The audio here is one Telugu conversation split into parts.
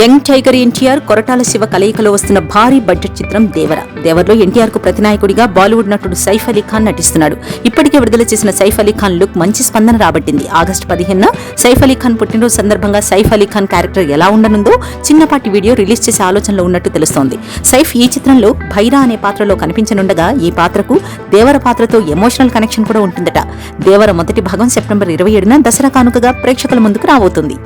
యంగ్ టైగర్ ఎన్టీఆర్ కొరటాల శివ కలయికలో వస్తున్న భారీ బడ్జెట్ చిత్రం దేవర. దేవర్లో ఎన్టీఆర్కు ప్రతినాయకుడిగా బాలీవుడ్ నటుడు సైఫ్ అలీ ఖాన్ నటిస్తున్నాడు. ఇప్పటికే విడుదల చేసిన సైఫ్ అలీ ఖాన్ లుక్ మంచి స్పందన రాబట్టింది. ఆగస్టు పదిహేనున సైఫ్ అలీ ఖాన్ పుట్టినరోజు సందర్భంగా సైఫ్ అలీ ఖాన్ క్యారెక్టర్ ఎలా ఉండనుందో చిన్నపాటి వీడియో రిలీజ్ చేసే ఆలోచనలో ఉన్నట్టు తెలుస్తోంది. సైఫ్ ఈ చిత్రంలో భైరా అనే పాత్రలో కనిపించనుండగా ఈ పాత్రకు దేవర పాత్రతో ఎమోషనల్ కనెక్షన్ కూడా ఉంటుందట. దేవర మొదటి భాగం సెప్టెంబర్ ఇరవై ఏడున దసరా కానుకగా ప్రేక్షకుల ముందుకు రాబోతుంది.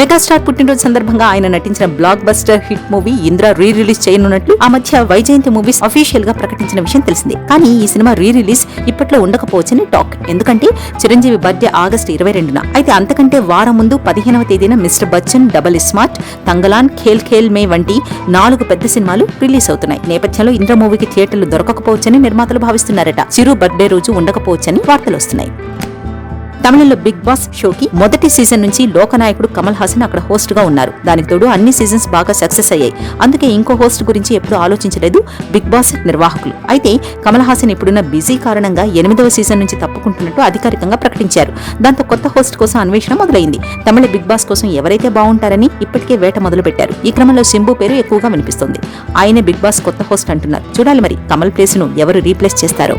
మెగాస్టార్ పుట్టినరోజు సందర్భంగా ఆయన నటించిన blockbuster hit movie Indra re release చేయనున్నట్లు ఆ మధ్య వైజయంతి మూవీస్ అఫీషియల్గా ప్రకటించిన విషయం తెలిసింది. కానీ ఈ సినిమా రీ రిలీజ్ ఇప్పట్లో ఉండకపోవచ్చని టాక్ ఎందుకంటే చిరంజీవి బర్త్డే ఆగస్టు ఇరవై రెండున. అయితే అంతకంటే వారం ముందు పదిహేనవ తేదీన mister Bachchan double smart Thangalaan Khel Khel Mein వంటి నాలుగు పెద్ద సినిమాలు రిలీజ్ అవుతున్నాయి. నేపథ్యంలో ఇంద్ర మూవీకి థియేటర్లు దొరకకపోవచ్చని నిర్మాతలు భావిస్తున్నారట. చిరు బర్త్డే రోజు ఉండకపోవచ్చని వార్తలు వస్తున్నాయి. తమిళంలో బిగ్ బాస్ షోకి మొదటి సీజన్ నుంచి లోకనాయకుడు కమల్ హాసన్ అక్కడ హోస్ట్గా ఉన్నారు. దానికి తోడు అన్ని సీజన్స్ బాగా సక్సెస్ అయ్యాయి. అందుకే ఇంకో హోస్ట్ గురించి ఎప్పుడూ ఆలోచించలేదు బిగ్ బాస్ నిర్వాహకులు. అయితే కమల్ హాసన్ ఇప్పుడున్న బిజీ కారణంగా ఎనిమిదవ సీజన్ నుంచి తప్పుకుంటున్నట్టు అధికారికంగా ప్రకటించారు. దాంతో కొత్త హోస్ట్ కోసం అన్వేషణ మొదలైంది. తమిళ బిగ్ బాస్ కోసం ఎవరైతే బాగుంటారని ఇప్పటికే వేట మొదలు పెట్టారు ఈ క్రమంలో సింబు పేరు ఎక్కువగా వినిపిస్తోంది. ఆయనే బిగ్ బాస్ కొత్త హోస్ట్ అంటున్నారు. చూడాలి మరి కమల్ ప్లేస్ను ఎవరు రీప్లేస్ చేస్తారో.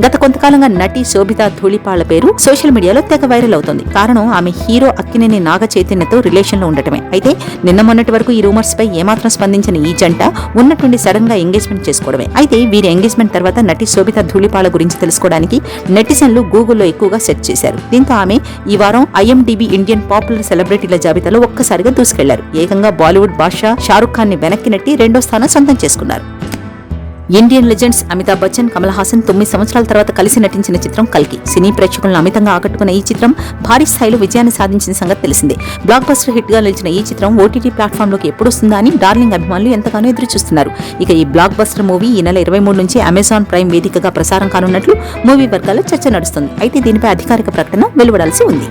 గత కొంతకాలంగా నటి శోభిత ధూళిపాళ్ళ పేరు సోషల్ మీడియాలో తెగ వైరల్ అవుతోంది. కారణం ఆమె హీరో అక్కినేని నాగ చైతన్యతో రిలేషన్లో ఉండటమే. అయితే నిన్న మొన్నటి వరకు ఈ రూమర్స్ పై ఏమాత్రం స్పందించిన ఈ జంట ఉన్నట్టుండి సడన్గా ఎంగేజ్మెంట్ చేసుకోవడమే. అయితే వీరి ఎంగేజ్మెంట్ తర్వాత నటి శోభిత ధూళిపాల గురించి తెలుసుకోవడానికి నెటిజన్లు గూగుల్లో ఎక్కువగా సెర్చ్ చేశారు. దీంతో ఆమె ఈ వారం ఐఎండిబి ఇండియన్ పాపులర్ సెలబ్రిటీల జాబితాలో ఒక్కసారిగా దూసుకెళ్ళారు. ఏకంగా బాలీవుడ్ బాషా షారుఖ్ ఖాన్ని వెనక్కి నెట్టి రెండో స్థానం సొంతం చేసుకున్నారు. ఇండియన్ లెజెండ్స్ అమితాబ్ బచ్చన్ కమల్ హాసన్ తొమ్మిది సంవత్సరాల తర్వాత కలిసి నటించిన చిత్రం కల్కి. సినీ ప్రేక్షకులను అమితంగా ఆకట్టుకున్న ఈ చిత్రం భారీ స్థాయిలో విజయాన్ని సాధించిన సంగతి తెలిసిందే. బ్లాక్ బస్టర్ హిట్గా నిలిచిన ఈ చిత్రం ఓటీటీ ప్లాట్ఫామ్లోకి ఎప్పుడు అని డార్లింగ్ అభిమానులు ఎంతగానో ఎదురు చూస్తున్నారు. ఇక ఈ బ్లాక్ బస్టర్ మూవీ ఈ నెల ఇరవై మూడు నుంచి అమెజాన్ ప్రైమ్ వేదికగా ప్రసారం కానున్నట్లు మూవీ వర్గాల్లో చర్చ నడుస్తుంది. అయితే దీనిపై అధికారిక ప్రకటన వెలువడాల్సి ఉంది.